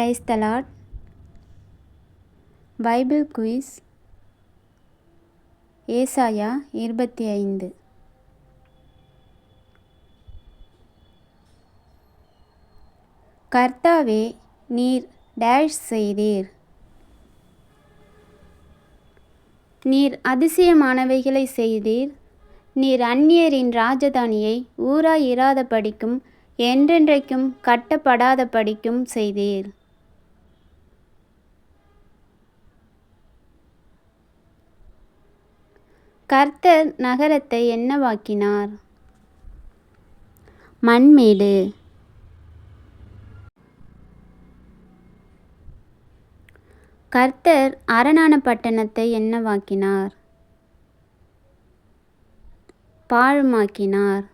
Price தலாட் Bible quiz ஏசாயா இருபத்தி ஐந்து கர்த்தாவே நீர் டேஷ் செய்தீர். நீர் அதிசயமானவைகளை செய்தீர். நீர் அந்நியரின் ராஜதானியை ஊராய் இராதபடிக்கும் என்றென்றைக்கும் கட்டப்படாதபடிக்கும் செய்தீர். கர்த்தர் நகரத்தை என்னவாக்கினார்? மண்மேடு. கர்த்தர் அரணான பட்டணத்தை என்னவாக்கினார்? பாழுமாக்கினார்.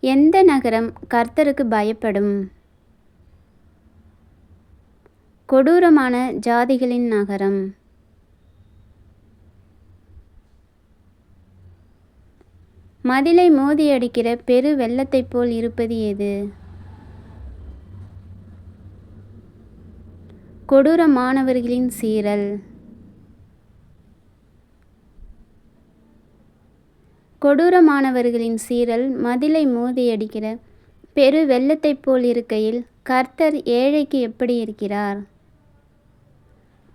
எந்த நகரம் கர்த்தருக்கு பயப்படும்? கொடூரமான ஜாதிகளின் நகரம். மதிலை மோதியடிக்கிற பெரு வெள்ளத்தைப் போல் இருப்பது எது கொடூர மாணவர்களின் சீரல். கொடூரமானவர்களின் சீரல் மதிலை மோதியடிக்கிற பெரு வெள்ளத்தைப் போல் இருக்கையில் கர்த்தர் ஏழைக்கு எப்படி இருக்கிறார்?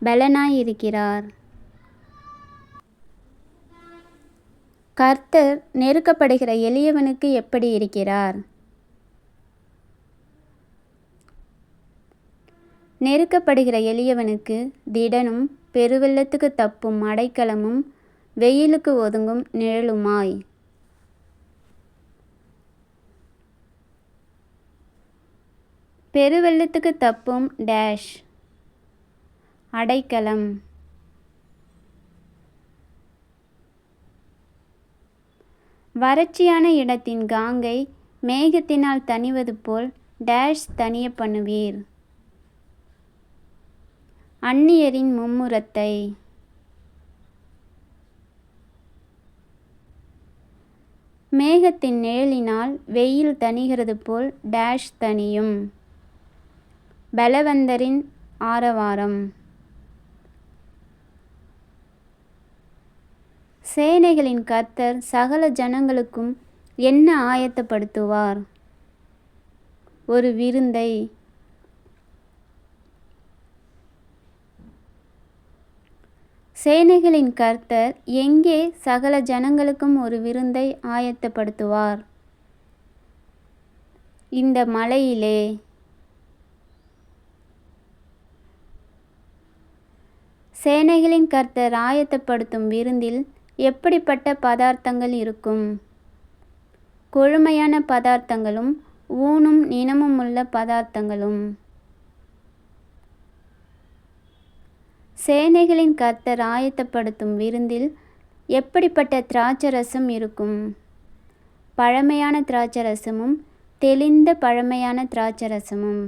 பலனாய் இருக்கிறார் கர்த்தர் நெருக்கப்படுகிற எளியவனுக்கு எப்படி இருக்கிறார்? நெருக்கப்படுகிற எளியவனுக்கு திடனும் பெருவெள்ளத்துக்கு தப்பும் அடைக்கலமும் வெயிலுக்கு ஒதுங்கும் நிழலுமாய். பெருவெள்ளத்துக்கு தப்பும் டேஷ். அடைக்கலம். வறட்சியான இடத்தின் காங்கை மேகத்தினால் தணிவது போல் டேஷ் தனிய பண்ணுவீர். அந்நியரின் மும்முரத்தை. மேகத்தின் நிழலினால் வெயில் தணிகிறது போல் டேஷ் தனியும் பலவந்தரின் ஆரவாரம். சேனைகளின் கர்த்தர் சகல ஜனங்களுக்கும் என்ன ஆயத்தப்படுத்துவார்? ஒரு விருந்தை. சேனைகளின் கர்த்தர் எங்கே சகல ஜனங்களுக்கும் ஒரு விருந்தை ஆயத்தப்படுத்துவார்? இந்த மலையிலே. சேனைகளின் கர்த்தர் ஆயத்தப்படுத்தும் விருந்தில் எப்படிப்பட்ட பதார்த்தங்கள் இருக்கும்? கொழுமையான பதார்த்தங்களும் ஊனும் நினமும் உள்ள பதார்த்தங்களும். சேனைகளின் கர்த்தர் ஆயத்தப்படுத்தும் விருந்தில் எப்படிப்பட்ட திராட்சரசம் இருக்கும்? பழமையான திராட்சரசமும் தெளிந்த பழமையான திராட்சரசமும்.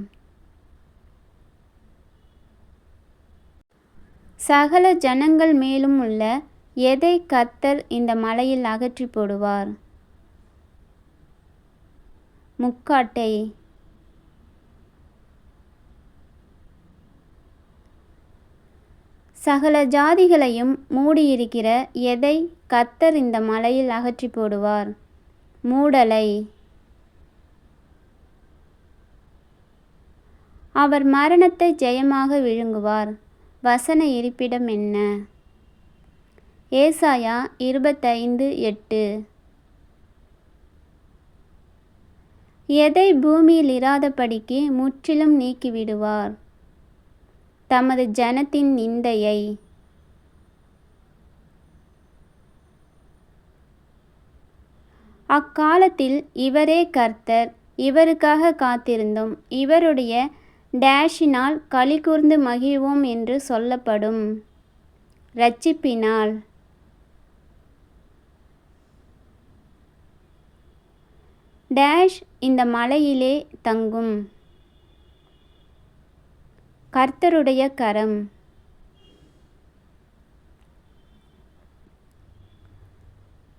சகல ஜனங்கள் மேலும் உள்ள எதை கத்தர் இந்த மலையில் அகற்றி போடுவார்? முக்காட்டை. சகல ஜாதிகளையும் மூடியிருக்கிற எதை கத்தர் இந்த மலையில் அகற்றி போடுவார்? மூடலை. அவர் மரணத்தை ஜெயமாக விழுங்குவார். வசன இருப்பிடம் என்ன? ஏசாயா இருபத்தைந்து எட்டு. எதை பூமியில் இராதபடிக்கு முற்றிலும் நீக்கிவிடுவார்? தமது ஜனத்தின் நிந்தையை. அக்காலத்தில் இவரே கர்த்தர். இவருக்காக காத்திருந்தோம். இவருடைய டேஷினால் களி கூர்ந்து மகிழ்வோம் என்று சொல்லப்படும். ரட்சிப்பினால். டேஷ் இந்த மலையிலே தங்கும். கர்த்தருடைய கரம்.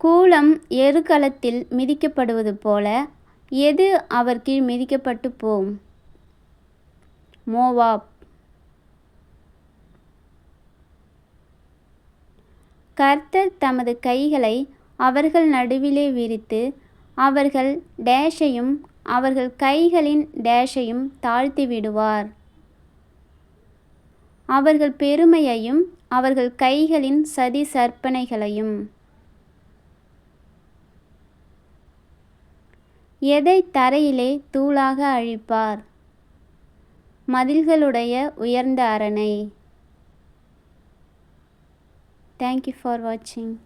கூலம் எருக்களத்தில் மிதிக்கப்படுவது போல எது அவர் கீழ் மிதிக்கப்பட்டு போம்? மோவாப். கர்த்தர் தமது கைகளை அவர்கள் நடுவிலே விரித்து அவர்கள் டேஷையும் அவர்கள் கைகளின் டேஷையும் தாழ்த்தி விடுவார் அவர்கள் பெருமையையும் அவர்கள் கைகளின் சதி சற்பனைகளையும் எதை தரையிலே தூளாக அழிப்பார்? மதில்களுடைய உயர்ந்த அரணை. தேங்க்யூ ஃபார் வாட்சிங்